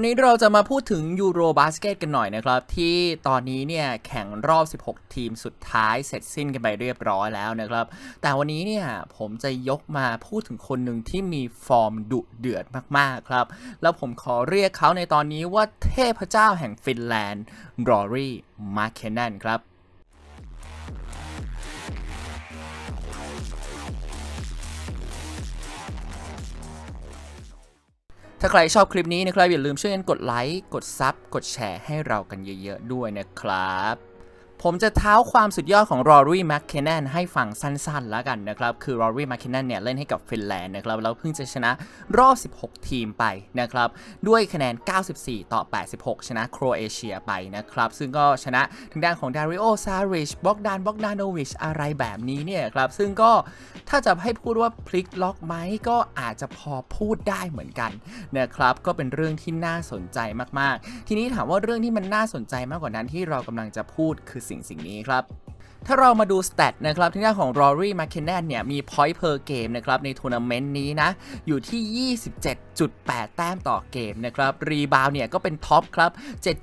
วันนี้เราจะมาพูดถึงยูโรบาสเกตกันหน่อยนะครับ ที่ตอนนี้เนี่ยแข่งรอบ 16 ทีมสุดท้ายเสร็จสิ้นกันไปเรียบร้อยแล้วนะครับ แต่วันนี้เนี่ยผมจะยกมาพูดถึงคนหนึ่งที่มีฟอร์มดุเดือดมากๆครับ แล้วผมขอเรียกเขาในตอนนี้ว่าเทพเจ้าแห่งฟินแลนด์รอรี่มาร์เคนนนครับ ถ้าใครชอบคลิปนี้นะครับอย่าลืมช่วยกันกดไลค์ กดซับ กดแชร์ให้เรากันเยอะๆด้วยนะครับ ผมจะเท้าความสุดยอดของรอรี่แมคเคนนให้ฟังสั้นๆแล้วกันนะครับ คือรอรี่แมคเคนนเนี่ยเล่นให้กับฟินแลนด์นะครับ แล้วเพิ่งจะชนะรอบ 16 ทีมไปนะครับ ด้วยคะแนน 94 ต่อ 86 ชนะโครเอเชียไปนะครับ ซึ่งก็ชนะทางด้านของดาริโอซาริชบ็อกดานบ็อกดานโนวิชอะไรแบบนี้เนี่ยครับ ซึ่งก็ถ้าจะให้พูดว่าพลิกล็อกไหมก็อาจจะพอพูดได้เหมือนกันนะครับ ก็เป็นเรื่องที่น่าสนใจมากๆ ทีนี้ถามว่าเรื่องที่มันน่าสนใจมากกว่านั้นที่เรากำลังจะพูดคือสิ่งสิ่งนี้ครับถ้าเรามาดูสเตตนะครับที่หน้าของ Rory m c k e n n a n เนี่ยมี point per game นะครับในทัวร์นาเมนต์นี้นะ อยู่ที่ 27 7.8 แต้มต่อเกมนะครับ รีบาวเนี่ยก็เป็นท็อปครับ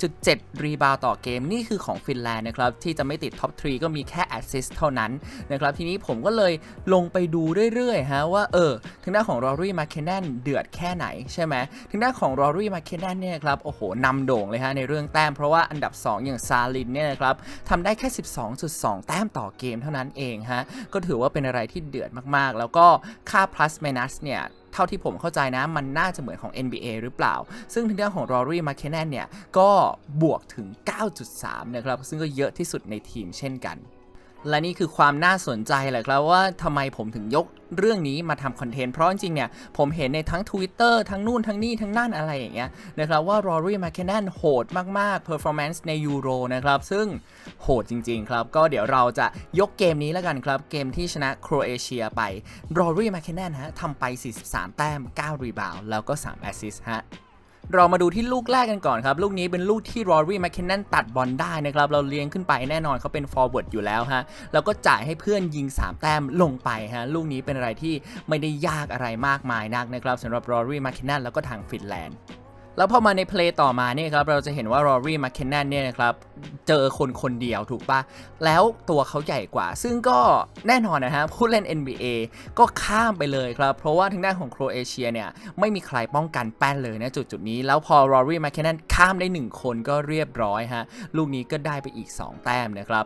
7.7 รีบาวต่อเกมนี่คือของฟินแลนด์นะครับ ที่จะไม่ติดท็อป 3 ก็มีแค่ assist เท่านั้นนะครับ ทีนี้ผมก็เลยลงไปดูเรื่อยๆฮะว่าเออทางด้านของ Rory m c k e n n a n เดือดแค่ไหนใช่ไหมทางด้านของ Rory m c k e n n a n เนี่ยครับโอ้โหนำโด่งเลยฮะในเรื่องแต้มเพราะว่าอันดับ 2 อย่างซาลินเนี่ยนะครับทำได้แค่ 12.2 แต้มต่อเกมเท่านั้นเองฮะก็ถือว่าเป็นอะไรที่เดือดมากๆ แล้วก็ค่า plus minus เนี่ย เท่าที่ผมเข้าใจนะ มันน่าจะเหมือนของ NBA หรือเปล่า ซึ่งทางด้านของ Rory m c k e n n a n เนี่ย ก็บวกถึง 9.3 นะครับ ซึ่งก็เยอะที่สุดในทีมเช่นกัน และนี่คือความน่าสนใจแหละครับว่าทำไมผมถึงยกเรื่องนี้มาทำคอนเทนต์ เพราะจริงๆเนี่ย ผมเห็นในทั้ง Twitter ทั้งนู่นทั้งนี่ ทั้งนั่นอะไรอย่างเงี้ยนะครับว่า Rory m c k e n n a n โหดมาก ๆ performance ในยูโรนะครับ ซึ่งโหดจริง ๆ ครับ ก็เดี๋ยวเราจะยกเกมนี้แล้วกันครับ เกมที่ชนะโครเอเชียไป Rory m c k e n n a n ฮะทำไป 43 แต้ม 9 รีบาวแล้วก็3 assist ฮะ เรามาดูที่ลูกแรกกันก่อนครับ ลูกนี้เป็นลูกที่รอรี่แมคเคนนันตัดบอลได้นะครับ เราเลี้ยงขึ้นไปแน่นอนเขาเป็นฟอร์เวิร์ดอยู่แล้วฮะแล้วก็จ่ายให้เพื่อนยิง 3 แต้มลงไปฮะลูกนี้เป็นอะไรที่ไม่ได้ยากอะไรมากมายนักนะครับสำหรับรอรี่แมคเคนนันแล้วก็ทางฟินแลนด์ แล้วพอมาในเพลย์ต่อมาเนี่ยครับเราจะเห็นว่า รอรี่มาเคนนันเนี่ยนะครับเจอคนคนเดียวถูกปะแล้วตัวเขาใหญ่กว่า ซึ่งก็แน่นอนนะฮะผู้เล่น NBA ก็ข้ามไปเลยครับ เพราะว่าทางด้านของโครเอเชียเนี่ยไม่มีใครป้องกันแป้นเลยนะจุดจุดนี้ แล้วพอรอรี่มาเคนนันข้ามได้ 1 คนก็เรียบร้อยฮะลูกนี้ก็ได้ไปอีก 2 แต้มนะครับ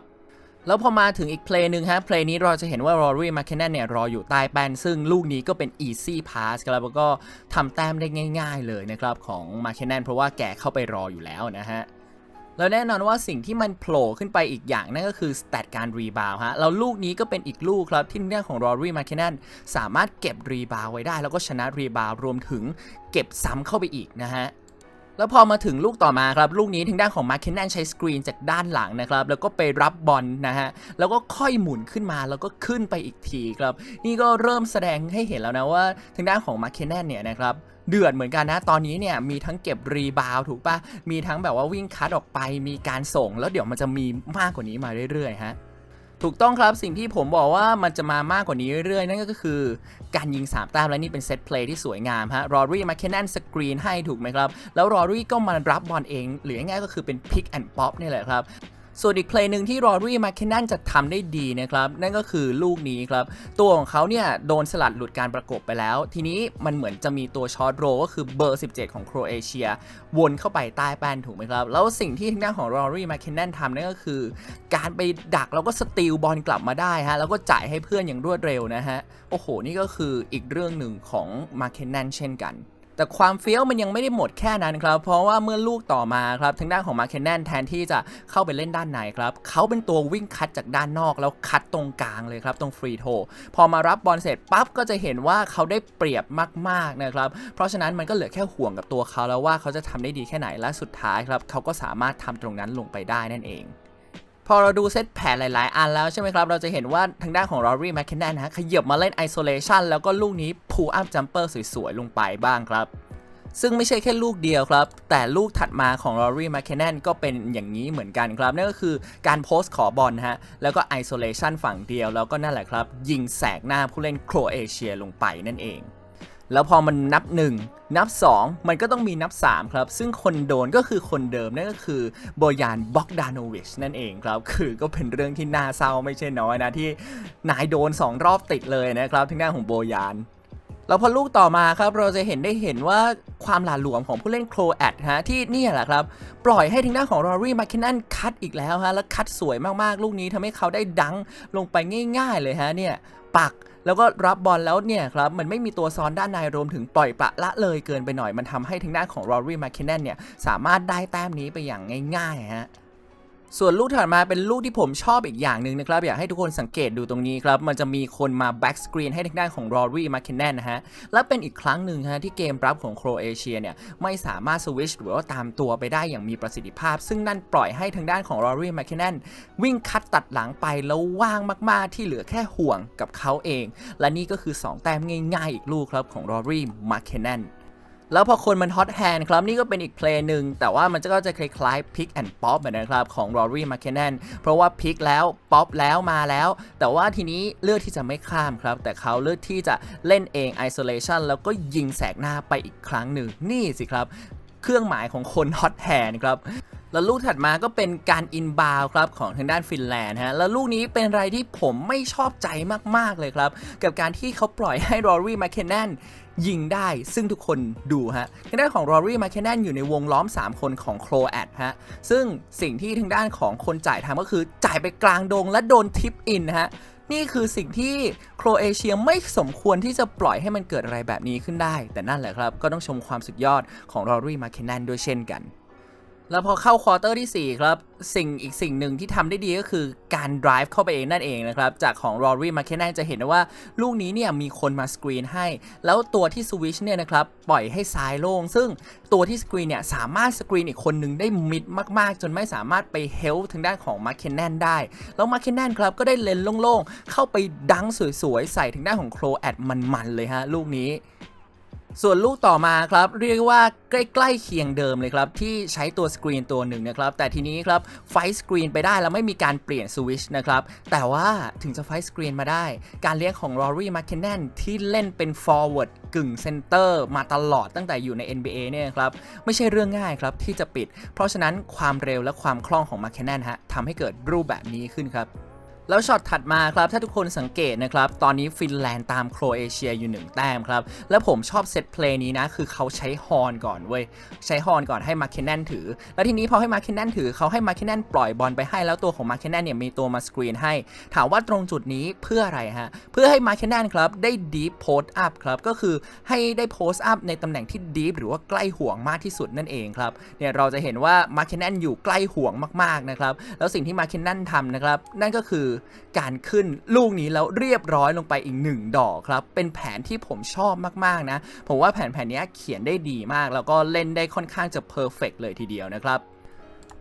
แล้วพอมาถึงอีกเพลย์หนึ่งฮะ เพลย์นี้เราจะเห็นว่ารอรี่มาเคนนันเนี่ยรออยู่ใต้แป้น ซึ่งลูกนี้ก็เป็น easy pass ครับแล้วก็ทำแต้มได้ง่าย ๆ เลยนะครับ ของมาเคนนันเพราะว่าแกเข้าไปรออยู่แล้วนะฮะแล้วแน่นอนว่าสิ่งที่มันโผล่ขึ้นไปอีกอย่างนั่นก็คือสเตตการรีบาวฮะแล้วลูกนี้ก็เป็นอีกลูกครับ ที่เรื่องของรอรี่มาเคนนันสามารถเก็บรีบาวไว้ได้ แล้วก็ชนะรีบาวรวมถึงเก็บซ้ำเข้าไปอีกนะฮะ แล้วพอมาถึงลูกต่อมาครับ ลูกนี้ทางด้านของมาร์เคนแนนใช้สกรีนจากด้านหลังนะครับ แล้วก็ไปรับบอลนะฮะ แล้วก็ค่อยหมุนขึ้นมาแล้วก็ขึ้นไปอีกทีครับ นี่ก็เริ่มแสดงให้เห็นแล้วนะว่าทางด้านของมาร์เคนแนนเนี่ยนะครับเดือดเหมือนกันนะ ตอนนี้เนี่ยมีทั้งเก็บรีบาวถูกปะมีทั้งแบบว่าวิ่งคัดออกไปมีการส่ง แล้วเดี๋ยวมันจะมีมากกว่านี้มาเรื่อยๆฮะ ถูกต้องครับสิ่งที่ผมบอกว่ามันจะมามากกว่านี้เรื่อยๆ นั่นก็คือการยิง 3 แต้มและนี่เป็นเซตเพลย์ที่สวยงามฮะรอรี่มาแคนนันสกรีนให้ถูกไหมครับ แล้วรอรี่ก็มารับบอลเอง หรือง่ายๆก็คือเป็นพิกแอนด์ป๊อปนี่แหละครับ ส่วนอีกเพลย์หนึ่งที่รอรี่มาเคนนันจะทำได้ดีนะครับ นั่นก็คือลูกนี้ครับ ตัวของเขาเนี่ยโดนสลัดหลุดการประกบไปแล้ว ทีนี้มันเหมือนจะมีตัวช็อตโรก็คือเบอร์ 17 ของโครเอเชีย วนเข้าไปใต้แป้นถูกไหมครับ แล้วสิ่งที่ทางด้านของรอรี่มาเคนนันทำนั่นก็คือ การไปดักแล้วก็สตีลบอลกลับมาได้ฮะแล้วก็จ่ายให้เพื่อนอย่างรวดเร็วนะฮะโอ้โหนี่ก็คืออีกเรื่องหนึ่งของมาเคนนันเช่นกัน แต่ความเฟี้ยวมันยังไม่ได้หมดแค่นั้นครับ เพราะว่าเมื่อลูกต่อมาครับทางด้านของมาเคนแนนแทนที่จะเข้าไปเล่นด้านในครับเขาเป็นตัววิ่งคัดจากด้านนอกแล้วคัดตรงกลางเลยครับตรงฟรีโทพอมารับบอลเสร็จปั๊บก็จะเห็นว่าเขาได้เปรียบมากๆนะครับเพราะฉะนั้นมันก็เหลือแค่ห่วงกับตัวเขาแล้วว่าเขาจะทำได้ดีแค่ไหนและสุดท้ายครับเขาก็สามารถทำตรงนั้นลงไปได้นั่นเอง พอเราดูเซตแผนหลาย ๆ อันแล้วใช่ไหมครับ เราจะเห็นว่าทางด้านของ Rory m c k e n n a n นะฮะขยับมาเล่น isolation แล้วก็ลูกนี้ pull up jumper สวย ๆ ลงไปบ้างครับ ซึ่งไม่ใช่แค่ลูกเดียวครับ แต่ลูกถัดมาของ Rory m c k e n n a n ก็เป็นอย่างนี้เหมือนกันครับ นั่นก็คือการโพสต์ขอบอลฮะ แล้วก็ isolation ฝั่งเดียวแล้วก็นั่นแหละครับ ยิงแสกหน้าผู้เล่นโครเอเชียลงไปนั่นเอง แล้วพอมันนับ 1 นับ 2 มันก็ต้องมีนับ 3 ครับ ซึ่งคนโดนก็คือคนเดิม นั่นก็คือโบยานบ็อกดานวิชนั่นเองครับ คือก็เป็นเรื่องที่น่าเศร้าไม่ใช่น้อยนะ ที่นายโดน 2 รอบติดเลยนะครับทางด้านของโบยานแล้วพอลูกต่อมาครับเราจะเห็นได้เห็นว่าความหลาหลวมของผู้เล่นโครแอดฮะที่นี่แหละครับ ปล่อยให้ทางด้านของรอรี่มาคินันคัดอีกแล้วฮะ แล้วคัดสวยมากๆ ลูกนี้ทำให้เขาได้ดังลงไปง่าย ๆ เลยฮะเนี่ย ปัก แล้วก็รับบอลแล้วเนี่ยครับมันไม่มีตัวซ้อนด้านในรวมถึงปล่อยปละละเลยเกินไปหน่อยมันทำให้ทางด้านของรอรี่มาคินันเนี่ยสามารถได้แต้มนี้ไปอย่างง่ายๆฮะ ส่วนลูกถัดมาเป็นลูกที่ผมชอบอีกอย่างหนึ่งนะครับ อยากให้ทุกคนสังเกตดูตรงนี้ครับ มันจะมีคนมาแบ็กสกรีนให้ทางด้านของรอรี่มาเคนแนนนะฮะ และเป็นอีกครั้งหนึ่งฮะที่เกมรับของโครเอเชียเนี่ย ไม่สามารถสวิชหรือว่าตามตัวไปได้อย่างมีประสิทธิภาพ ซึ่งนั่นปล่อยให้ทางด้านของรอรี่มาเคนแนนวิ่งคัดตัดหลังไปแล้วว่างมาก ๆ ที่เหลือแค่ห่วงกับเขาเอง และนี่ก็คือ 2 แต้มง่าย ๆ อีกลูกครับของรอรี่มาเคนแนน แล้วพอคนมันฮอตแฮนด์ครับนี่ก็เป็นอีกเพลงหนึ่งแต่ว่ามันก็จะคล้ายๆ Pick and Pop แบบนะครับของ Rory m c k e n n o n เพราะว่า Pick แล้ว Pop แล้วมาแล้ว แต่ว่าทีนี้เลือกที่จะไม่ข้ามครับ แต่เขาเลือกที่จะเล่นเอง Isolation แล้วก็ยิงแสกหน้าไปอีกครั้งหนึ่งนี่สิครับ เครื่องหมายของคนฮอตแฮนครับแล้วลูกถัดมาก็เป็นการอินบาวครับของทางด้านฟินแลนด์ฮะแล้วลูกนี้เป็นอะไรที่ผมไม่ชอบใจมากๆเลยครับ กับการที่เขาปล่อยให้รอรี่มาเคนแนนยิงได้ซึ่งทุกคนดูฮะทางด้านของรอรี่มาเคนแนนอยู่ในวงล้อม 3 คนของโครแอดฮะซึ่งสิ่งที่ทางด้านของคนจ่ายทำก็คือจ่ายไปกลางดงและโดนทิปอินฮะ นี่คือสิ่งที่โครเอเชียไม่สมควรที่จะปล่อยให้มันเกิดอะไรแบบนี้ขึ้นได้ แต่นั่นแหละครับ ก็ต้องชมความสุดยอดของรอรี่มาเคนแนนด้วยเช่นกัน แล้วพอเข้าควอเตอร์ที่ 4 ครับ สิ่งอีกสิ่งหนึ่งที่ทำได้ดีก็คือการ drive เข้าไปเองนั่นเองนะครับ จากของ Rory m c k e n n a n จะเห็นได้ว่า ลูกนี้เนี่ยมีคนมาสกรีนให้ แล้วตัวที่สวิชเนี่ยนะครับ ปล่อยให้ซ้ายโล่ง ซึ่งตัวที่สกรีนเนี่ย สามารถสกรีนอีกคนหนึ่งได้มิดมากๆ จนไม่สามารถไปเฮลทางด้านของ m c k e n n a n ได้ แล้ว m c k e n n a n ครับ ก็ได้เลนโล่งๆ เข้าไปดังสวยๆ ใส่ทางด้านของโครแอดมันๆเลยฮะลูกนี้ ส่วนลูกต่อมาครับเรียกว่าใกล้ๆเคียงเดิมเลยครับ ที่ใช้ตัวสกรีนตัวหนึ่งนะครับ แต่ทีนี้ครับไฟสกรีนไปได้แล้วไม่มีการเปลี่ยนสวิชนะครับ แต่ว่าถึงจะไฟสกรีนมาได้ การเลี้ยงของ Rory m c k e n n a n ที่เล่นเป็น forward กึ่งเซนเตอร์มาตลอดตั้งแต่อยู่ใน NBA เนี่ยครับไม่ใช่เรื่องง่ายครับที่จะปิด เพราะฉะนั้นความเร็วและความคล่องของ m c k e n n a n ฮะทำให้เกิดรูปแบบนี้ขึ้นครับ แล้วช็อตถัดมาครับ ถ้าทุกคนสังเกตนะครับ ตอนนี้ฟินแลนด์ตามโครเอเชียอยู่1แต้มครับ แล้วผมชอบเซตเพลย์นี้นะ คือเขาใช้ฮอนก่อนเว้ย ใช้ฮอนก่อนให้มาร์เคนแนนถือ แล้วทีนี้พอให้มาร์เคนแนนถือเขาให้มาร์เคนแนนปล่อยบอลไปให้แล้วตัวของมาร์เคนแนนเนี่ยมีตัวมาสกรีนให้ ถามว่าตรงจุดนี้เพื่ออะไรฮะ เพื่อให้มาร์เคนแนนครับได้ดีฟโพสต์อัพครับ ก็คือให้ได้โพสต์อัพในตำแหน่งที่ดีฟหรือว่าใกล้ห่วงมากที่สุดนั่นเองครับ เนี่ยเราจะเห็นว่ามาร์เคนแนนอยู่ใกล้ห่วงมากๆนะครับ แล้วสิ่งที่มาร์เคนแนนทำนะครับ นั่นก็คือการขึ้นลูกนี้แล้วเรียบร้อยลงไปอีกหนึ่งดอกครับ เป็นแผนที่ผมชอบมากๆนะ ผมว่าแผนแผนนี้เขียนได้ดีมาก แล้วก็เล่นได้ค่อนข้างจะเพอร์เฟกเลยทีเดียวนะครับ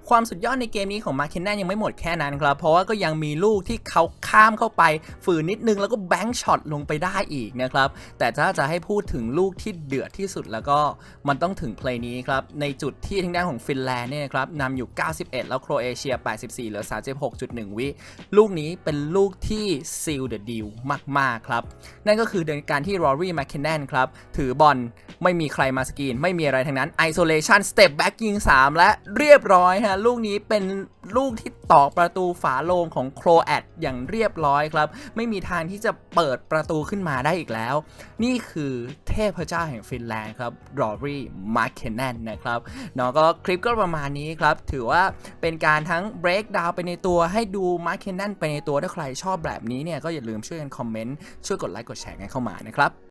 ความสุดยอดในเกมนี้ของมาเคนแนนยังไม่หมดแค่นั้นครับ เพราะว่าก็ยังมีลูกที่เขาข้ามเข้าไปฝืนนิดนึงแล้วก็แบงค์ช็อตลงไปได้อีกนะครับ แต่ถ้าจะให้พูดถึงลูกที่เดือดที่สุดแล้วก็มันต้องถึงเพลย์นี้ครับ ในจุดที่ทางด้านของฟินแลนด์เนี่ยครับนำอยู่ 91 แล้วโครเอเชีย 84 เหลือ 36.1 วิ ลูกนี้เป็นลูกที่ซีลเดอะดีลมาก ๆ ครับ นั่นก็คือการที่รอรี่แมคเคนแนนครับ ถือบอลไม่มีใครมาสกรีน ไม่มีอะไรทั้งนั้น Isolation Step Back ยิง 3 และเรียบร้อยฮะลูกนี้เป็นลูกที่ตอกประตูฝาโลงของโครแอดอย่างเรียบร้อยครับ ไม่มีทางที่จะเปิดประตูขึ้นมาได้อีกแล้ว นี่คือเทพเจ้าแห่งฟินแลนด์ครับรอรี่มาร์เคนแนนนะครับเนาะก็คลิปก็ประมาณนี้ครับ ถือว่าเป็นการทั้ง break down ไปในตัวให้ดูมาร์เคนแนนไปในตัวถ้าใครชอบแบบนี้เนี่ยก็อย่าลืมช่วยกันคอมเมนต์ช่วยกดไลค์กดแชร์กันเข้ามานะครับ